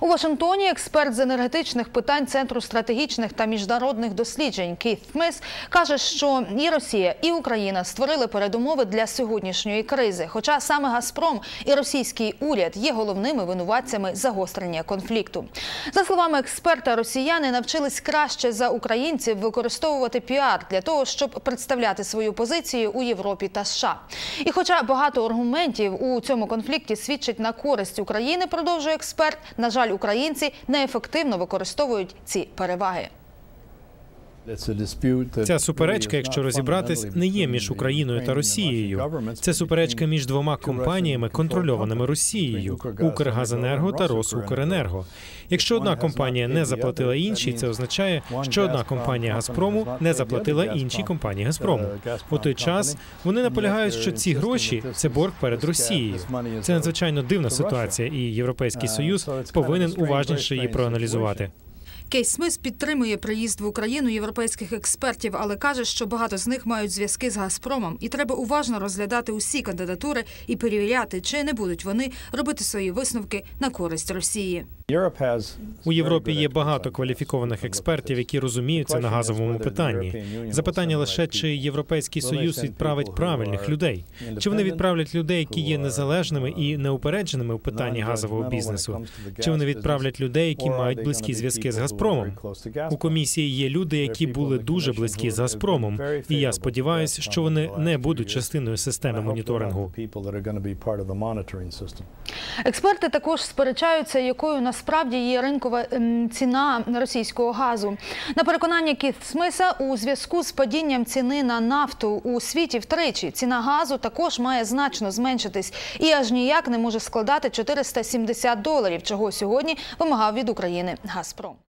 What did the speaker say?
У Вашингтоні експерт з енергетичних питань Центру стратегічних та міжнародних досліджень Кіт Смис каже, що і Росія, і Україна створили передумови для сьогоднішньої кризи. Хоча саме Газпром і російський уряд є головними винуватцями загострення конфлікту. За словами експерта, росіяни навчились краще за українців використовувати піар для того, щоб представляти свою позицію у Європі та США. І хоча багато аргументів у цьому конфлікті свідчить на користь України, продовжує експерт, на жаль, українці неефективно використовують ці переваги. Ця суперечка, якщо розібратись, не є між Україною та Росією. Це суперечка між двома компаніями, контрольованими Росією Укргазенерго та Росукренерго. Якщо одна компанія не заплатила іншій, це означає, що одна компанія Газпрому не заплатила іншій компанії Газпрому. У той час вони наполягають, що ці гроші це борг перед Росією. Це надзвичайно дивна ситуація, і Європейський Союз повинен уважніше її проаналізувати. Кейс Смис підтримує приїзд в Україну європейських експертів, але каже, що багато з них мають зв'язки з Газпромом, і треба уважно розглядати усі кандидатури і перевіряти, чи не будуть вони робити свої висновки на користь Росії. У Європі є багато кваліфікованих експертів, які розуміються на газовому питанні. Запитання лише чи європейський союз відправить правильних людей, чи вони відправлять людей, які є незалежними і неупередженими у питанні газового бізнесу, чи вони відправлять людей, які мають близькі зв'язки з Газпромом. У комісії є люди, які були дуже близькі з Газпромом, і я сподіваюся, що вони не будуть частиною системи моніторингу. Експерти також сперечаються, якою насправді є ринкова ем, ціна російського газу. На переконання Кіт Смиса, у зв'язку з падінням ціни на нафту у світі втричі ціна газу також має значно зменшитись і аж ніяк не може складати 470 доларів, чого сьогодні вимагав від України Газпром.